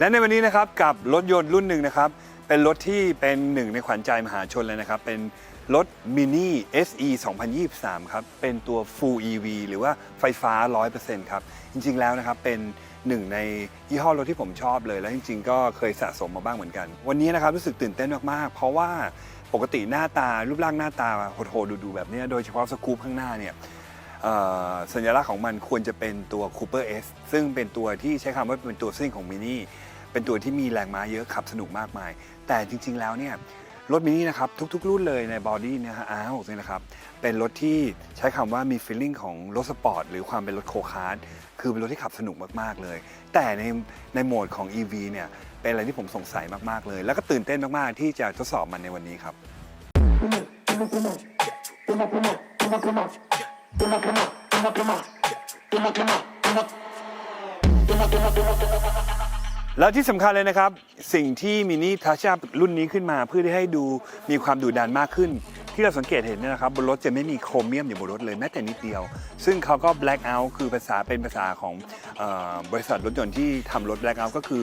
และในวันนี้นะครับกับรถยนต์รุ่นหนึ่งนะครับ เป็นรถที่เป็นหนึ่งในขวัญใจมหาชนเลยนะครับ เป็นรถ Mini SE 2023 ครับ เป็นตัว Full EV หรือว่าไฟฟ้า 100%ครับ จริงๆแล้วนะครับ เป็นหนึ่งในยี่ห้อรถที่ผมชอบเลย แล้วจริง ๆ ก็เคยสะสมมาบ้างเหมือนกัน วันนี้นะครับรู้สึกตื่นเต้นมากๆ เพราะว่าปกติหน้าตารูปร่างหน้าตาโหดๆดูๆแบบนี้โดยเฉพาะสกู๊ปข้างหน้าเนี่ยสัญลักษณ์ของมันควรจะเป็นตัว Cooper S ซึ่งเป็นตัวที่ใช้คำว่าเป็นตัวซิ่งของมินิ เป็นตัวที่มีแรงม้าเยอะขับสนุกมากมาย แต่จริง ๆ แล้วเนี่ยรถมินินะครับทุก ๆ รุ่นเลยในบอดี้เนี่ยฮะ R6 เนี่ยนะครับ เป็นรถที่ใช้คำว่ามีฟีลลิ่งของรถสปอร์ตหรือความเป็นรถโคคาร์ดคือเป็นรถที่ขับสนุกมาก ๆ เลย แต่ในในโหมดของ EV เนี่ยเป็นอะไรที่ผมสงสัยมาก ๆ เลย แล้วก็ตื่นเต้นมาก ๆ ที่จะทดสอบมันในวันนี้ครับ แล้วที่สำคัญเลยนะครับ สิ่งที่มินิทัชอัพรุ่นนี้ขึ้นมาเพื่อที่ให้ดูมีความดุดันมากขึ้น ที่เราสังเกตเห็นนะครับ บนรถจะไม่มีโครเมียมอยู่บนรถเลยแม้แต่นิดเดียว ซึ่งเขาก็ black out คือภาษาเป็นภาษาของออบริษัทรถยนต์ที่ทำรถ black out ก็คือ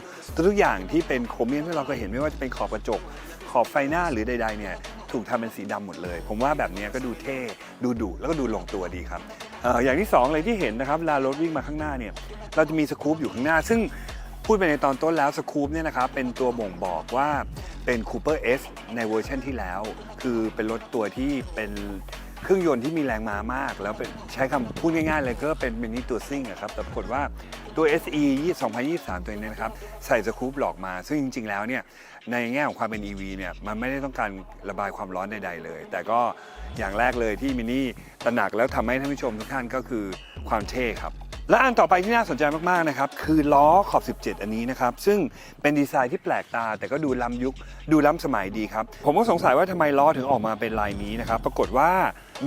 ทุกอย่างที่เป็นโครเมียมที่เราเคยเห็นไม่ว่าจะเป็นขอบกระจก ขอบไฟหน้าหรือใดๆเนี่ยถูกทำเป็นสีดำหมดเลย ผมว่าแบบนี้ก็ดูเท่ดูดุแล้วก็ดูลงตัวดีครับอออย่างที่สองเลยที่เห็นนะครับเวลารถวิ่งมาข้างหน้าเนี่ยเราจะมีสกู๊ปอยู่ข้างหน้า ซึ่ง พูดไปในตอนต้นแล้วสคูปเนี่ยนะครับเป็นตัวบ่งบอกว่าเป็น Cooper S ในเวอร์ชันที่แล้ว คือเป็นรถตัวที่เป็นเครื่องยนต์ที่มีแรงม้ามาก แล้วเป็นใช้คำพูดง่ายๆเลยก็เป็นมินิตัวซิ่งอะครับแต่ปรากฏว่าตัว SE 2023 ตัวนี้นะครับ ใส่สคูปหลอกมา ซึ่งจริง ๆ แล้วเนี่ยในแง่ของความเป็น EV เนี่ยมันไม่ได้ต้องการระบายความร้อนใดๆเลย แต่ก็อย่างแรกเลยที่มินิตระหนักแล้วทำให้ท่านผู้ชมทุกท่านก็คือความเท่ครับ และอันต่อไปที่น่าสนใจมากๆนะครับคือล้อขอบ 17 อันนี้นะครับซึ่งเป็นดีไซน์ที่แปลกตา แต่ก็ดูล้ำยุคดูล้ำสมัยดีครับ ผมก็สงสัยว่าทำไมล้อถึงออกมาเป็นลายนี้นะครับปรากฏว่า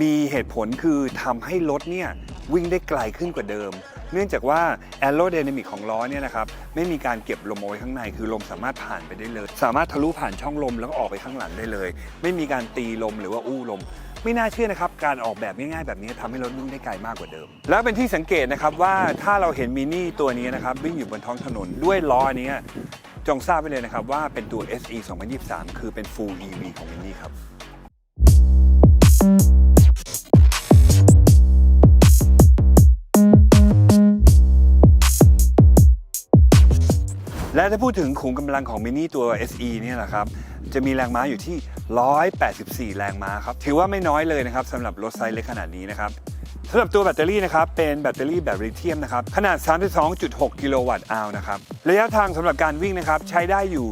มีเหตุผลคือทำให้รถเนี่ยวิ่งได้ไกลขึ้นกว่าเดิม เนื่องจากว่าแอโร d y นามิกของล้อเนี่ยนะครับไม่มีการเก็บลมเอาไว้ข้างใน คือลมสามารถผ่านไปได้เลย สามารถทะลุผ่านช่องลมแล้วก็ออกไปข้างหลังได้เลย ไม่มีการตีลมหรือว่าอู้ลม ไม่น่าเชื่อนะครับ การออกแบบง่ายๆ แบบนี้ทำให้รถวิ่งได้ไกลมากกว่าเดิม แล้วเป็นที่สังเกตนะครับว่าถ้าเราเห็นมินิตัวนี้นะครับวิ่งอยู่บนท้องถนนด้วยล้อนี้จงทราบไว้เลยนะครับว่าเป็นตัว SE 2023 คือเป็น Full EV ของมินิครับและถ้าพูดถึงขุมกำลังของมินิตัว SE เนี่ยนะครับ จะมีแรงม้าอยู่ที่ 184 แรงม้าครับ ถือว่าไม่น้อยเลยนะครับสำหรับรถไซส์เล็กขนาดนี้นะครับสำหรับตัวแบตเตอรี่นะครับ เป็นแบตเตอรี่แบบลิเธียมนะครับ ขนาด 32.6 กิโลวัตต์อาวนะครับ ระยะทางสำหรับการวิ่งนะครับ ใช้ได้อยู่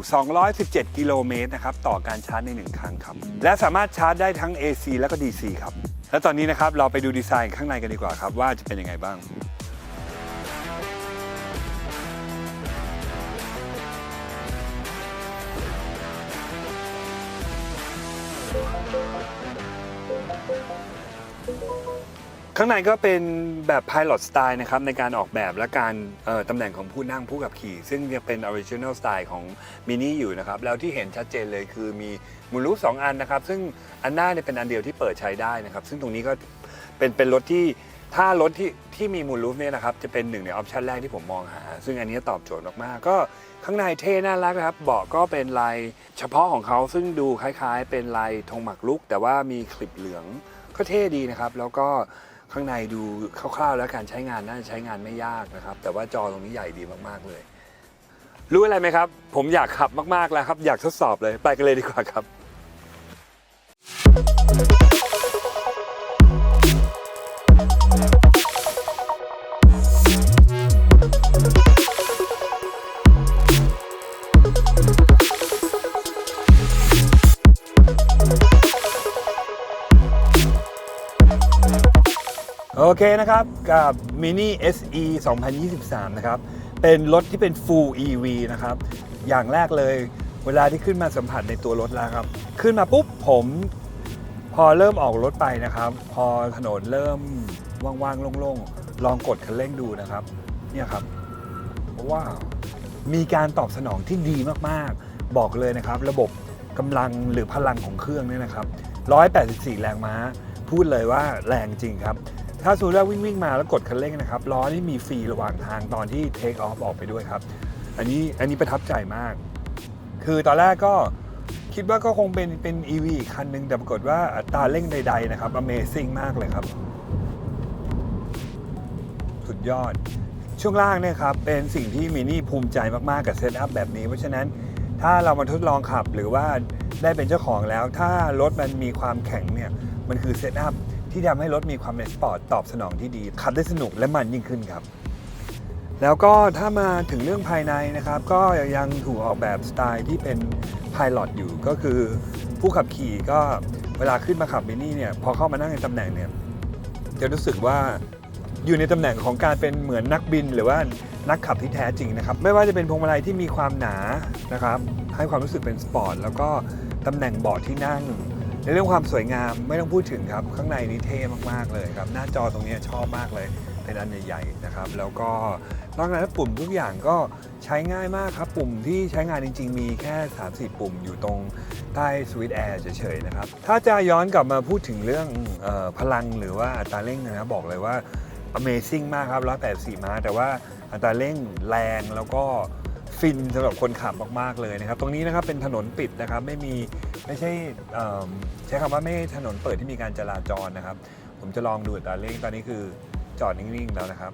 217 กิโลเมตรนะครับ ต่อการชาร์จใน 1 ครั้งครับ และสามารถชาร์จได้ทั้ง AC และก็ DC ครับ และตอนนี้นะครับ เราไปดูดีไซน์ข้างในกันดีกว่าครับ ว่าจะเป็นยังไงบ้าง ข้างในก็เป็นแบบ Pilot Style นะครับในการออกแบบและการออตำแหน่งของผู้นั่งผู้ขับขี่ ซึ่งจะเป็น Original Style ของ Mini อยู่นะครับ แล้วที่เห็นชัดเจนเลยคือมีมูลรูฟสองอันนะครับ ซึ่งอันหน้าเนี่ยเป็นอันเดียวที่เปิดใช้ได้นะครับ ซึ่งตรงนี้ก็เป็นเป็นรถที่ ถ้ารถที่ที่มีมูลรูฟเนี่ยนะครับจะเป็นหนึ่งในออปชันแรกที่ผมมองหา ซึ่งอันนี้ตอบโจทย์มากๆก็ข้างในเท่น่ารักนะครับเบาะก็เป็นลายเฉพาะของเขาซึ่งดูคล้ายๆ เป็นลายธงหมากรุก แต่ว่ามีคลิปเหลืองก็เท่ดีนะครับ แล้วก็ข้างในดูคร่าวๆ แล้วการใช้งานน่าจะใช้งานไม่ยากนะครับ แต่ว่าจอตรงนี้ใหญ่ดีมากๆเลย รู้อะไรไหมครับ ผมอยากขับมากๆแล้วครับ อยากทดสอบเลยไปกันเลยดีกว่าครับ เคนะครับ กับ Mini SE 2023 นะครับ เป็นรถที่เป็น Full EV นะครับ อย่างแรกเลยเวลาที่ขึ้นมาสัมผัสในตัวรถแล้วครับ ขึ้นมาปุ๊บผมพอเริ่มออกรถไปนะครับ พอถนนเริ่มว่างๆ โล่งๆ ลองกดคันเร่งดูนะครับ เนี่ยครับว้าวมีการตอบสนองที่ดีมากๆ บอกเลยนะครับ ระบบกำลังหรือพลังของเครื่องเนี่ยนะครับ 184 แรงม้า พูดเลยว่าแรงจริงครับ ถ้าสมมติว่าวิ่งวิ่งมาแล้วกดคันเร่งนะครับล้อนี่มีฟรีระหว่างทางตอนที่เทคออฟออกไปด้วยครับ อันนี้อันนี้ประทับใจมาก คือตอนแรกก็คิดว่าก็คงเป็นเป็น EV อีกคันหนึ่งแต่ปรากฏว่าอัตราเร่งใด ๆ นะครับ Amazing มากเลยครับ สุดยอด ช่วงล่างเนี่ยครับ เป็นสิ่งที่มินี่ภูมิใจมาก ๆ กับเซตอัพแบบนี้ เพราะฉะนั้นถ้าเรามาทดลองขับหรือว่าได้เป็นเจ้าของแล้ว ถ้ารถมันมีความแข็งเนี่ย มันคือเซตอัพ ที่ทำให้รถมีความเป็นสปอร์ตตอบสนองที่ดี ขับได้สนุกและมันยิ่งขึ้นครับ แล้วก็ถ้ามาถึงเรื่องภายในนะครับ ก็ยังถูกออกแบบสไตล์ที่เป็นพายロอยู่ก็คือผู้ขับขี่ก็เวลาขึ้นมาขับมินี่เนี่ยพอเข้ามานั่งในตำแหน่งเนี่ยจะรู้สึกว่าอยู่ในตำแหน่งของการเป็นเหมือนนักบินหรือว่านักขับที่แท้จริงนะครับ ไม่ว่าจะเป็นพวงมาลัยที่มีความหนานะครับ ให้ความรู้สึกเป็นสปอร์ตแล้วก็ตำแหน่งเบาะที่นั่ง ในเรื่องความสวยงามไม่ต้องพูดถึงครับ ข้างในนี่เท่มากๆเลยครับ หน้าจอตรงนี้ชอบมากเลย เป็นอันใหญ่ๆนะครับ แล้วก็นอกจากนั้นปุ่มทุกอย่างก็ใช้ง่ายมากครับ ปุ่มที่ใช้งานจริง ๆ มีแค่ 3 4 ปุ่มอยู่ตรงใต้สวิตช์แอร์เฉยๆนะครับ ถ้าจะย้อนกลับมาพูดถึงเรื่องออพลังหรือว่าอัตราเร่งนะครับบอกเลยว่า Amazing มากครับ184ม้าแต่ว่าอัตราเร่งแรงแล้วก็ ฟินสำหรับคนขับมากๆเลยนะครับ ตรงนี้นะครับเป็นถนนปิดนะครับไม่มีไม่ใช่ใช้คำว่าไม่ถนนเปิดที่มีการจราจรนะครับ ผมจะลองดูอัตาเร่งตอนนี้คือจอดนิ่งๆแล้วนะครับ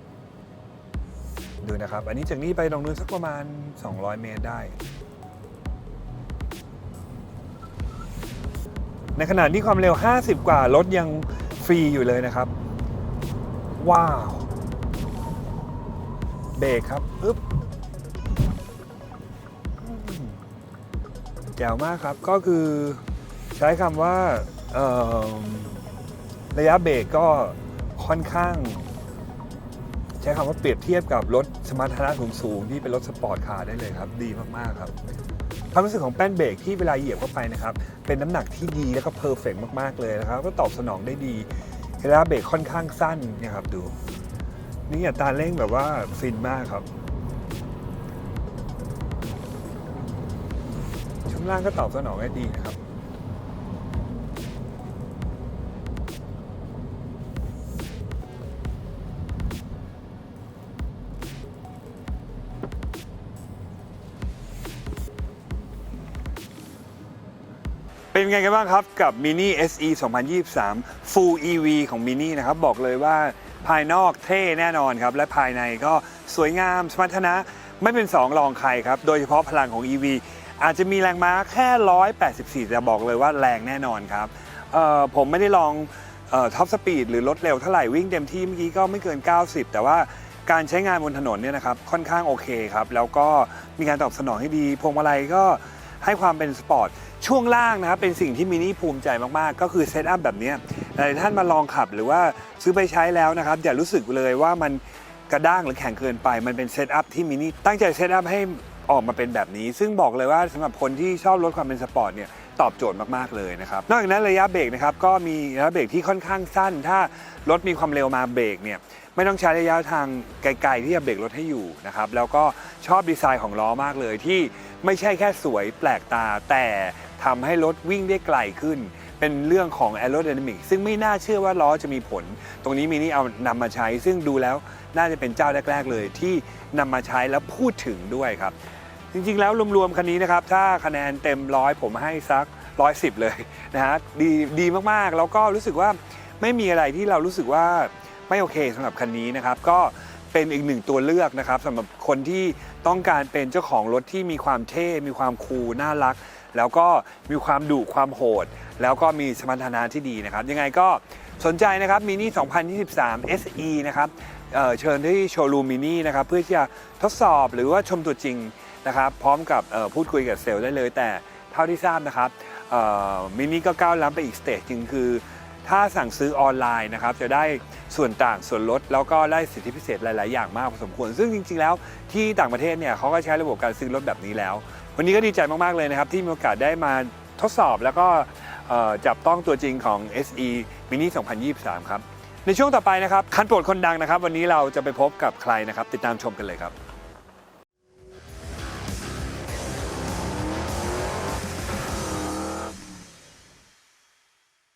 ดูนะครับ อันนี้จากนี้ไปตรงนู้นสักประมาณ 200 เมตรได้ ในขณะที่ความเร็ว 50 กว่ารถยังฟรีอยู่เลยนะครับ ว้าว เบรกครับปึ๊บ แจ๋วมากครับ ก็คือใช้คำว่าระยะเบรกก็ค่อนข้าง ใช้คำว่าเปรียบเทียบกับรถสมรรถนะสูงๆที่เป็นรถสปอร์ตคาร์ได้เลยครับ ดีมากๆครับความรู้สึกของแป้นเบรกที่เวลาเหยียบเข้าไปนะครับ เป็นน้ำหนักที่ดีแล้วก็เพอร์เฟกมาก ๆ เลยนะครับ ก็ตอบสนองได้ดีเวลาเบรกค่อนข้างสั้นนี่ยครับดู นี่อัตราเร่งแบบว่าฟินมากครับ ช่วงล่างก็ตอบสนองได้ดีนะครับเป็นไงกันบ้างครับกับ Mini SE 2023 Full EV ของ Mini นะครับ บอกเลยว่าภายนอกเท่แน่นอนครับ และภายในก็สวยงามสมรรถนะ ไม่เป็น2รองใครครับ โดยเฉพาะพลังของ EV อาจจะมีแรงม้าแค่ 184 แต่บอกเลยว่าแรงแน่นอนครับผมไม่ได้ลองท็อปสปีดหรือรถเร็วเท่าไหร่วิ่งเต็มที่เมื่อกี้ก็ไม่เกิน 90 แต่ว่าการใช้งานบนถนนเนี่ยนะครับค่อนข้างโอเคครับแล้วก็มีการตอบสนองที่ดีพวงมาลัยก็ให้ความเป็นสปอร์ตช่วงล่างนะครับเป็นสิ่งที่มินี่ภูมิใจมากๆ ก็คือเซตอัพแบบนี้หลายท่านมาลองขับหรือว่าซื้อไปใช้แล้วนะครับอย่ารู้สึกเลยว่ามันกระด้างหรือแข็งเกินไป มันเป็นเซตอัพที่มินี่ตั้งใจเซตอัพให้ ออกมาเป็นแบบนี้ ซึ่งบอกเลยว่าสำหรับคนที่ชอบลดความเป็นสปอร์ตเนี่ยตอบโจทย์มาก ๆ เลยนะครับ นอกจากนั้นระยะเบรกนะครับก็มีระยะเบรกที่ค่อนข้างสั้น ถ้ารถมีความเร็วมาเบรกเนี่ยไม่ต้องใช้ระยะทางไกล ๆ ที่จะเบรกรถให้อยู่นะครับแล้วก็ชอบดีไซน์ของล้อมากเลยที่ไม่ใช่แค่สวยแปลกตา แต่ทำให้รถวิ่งได้ไกลขึ้น เป็นเรื่องของ aerodynamic ซึ่งไม่น่าเชื่อว่าล้อจะมีผล ตรงนี้มินี่เอานำมาใช้ ซึ่งดูแล้วน่าจะเป็นเจ้าแรก ๆ เลยที่นำมาใช้แล้วพูดถึงด้วยครับ จริงๆ แล้วรวมๆคันนี้นะครับ ถ้าคะแนนเต็มร้อยผมให้สักร้อยสิบเลยนะฮะดีดีมากๆ แล้วก็รู้สึกว่าไม่มีอะไรที่เรารู้สึกว่าไม่โอเคสำหรับคันนี้นะครับ ก็เป็นอีกหนึ่งตัวเลือกนะครับสำหรับคนที่ต้องการเป็นเจ้าของรถที่มีความเท่ มีความคูลน่ารัก แล้วก็มีความดุความโหด แล้วก็มีสมรรถนะที่ดีนะครับ ยังไงก็สนใจนะครับมินิ2023 SE นะครับเเชิญที่โชว์รูมมินินะครับเพื่อที่จะทดสอบหรือว่าชมตัวจริงนะครับ พร้อมกับพูดคุยกับเซลล์ได้เลย แต่เท่าที่ทราบนะครับมินิก็ก้าวล้ำไปอีกสเตจหนึงคือ ถ้าสั่งซื้อออนไลน์นะครับ จะได้ส่วนต่างส่วนลด แล้วก็ได้สิทธิพิเศษหลาย ๆ อย่างมากพอสมควร ซึ่งจริง ๆ แล้วที่ต่างประเทศเนี่ยเขาก็ใช้ระบบการซื้อรถแบบนี้แล้ว วันนี้ก็ดีใจมาก ๆ เลยนะครับ ที่มีโอกาสได้มาทดสอบแล้วก็จับต้องตัวจริงของ SE Mini 2023 ครับ ในช่วงต่อไปนะครับ คันโปรดคนดังนะครับ วันนี้เราจะไปพบกับใครนะครับ ติดตามชมกันเลยครับ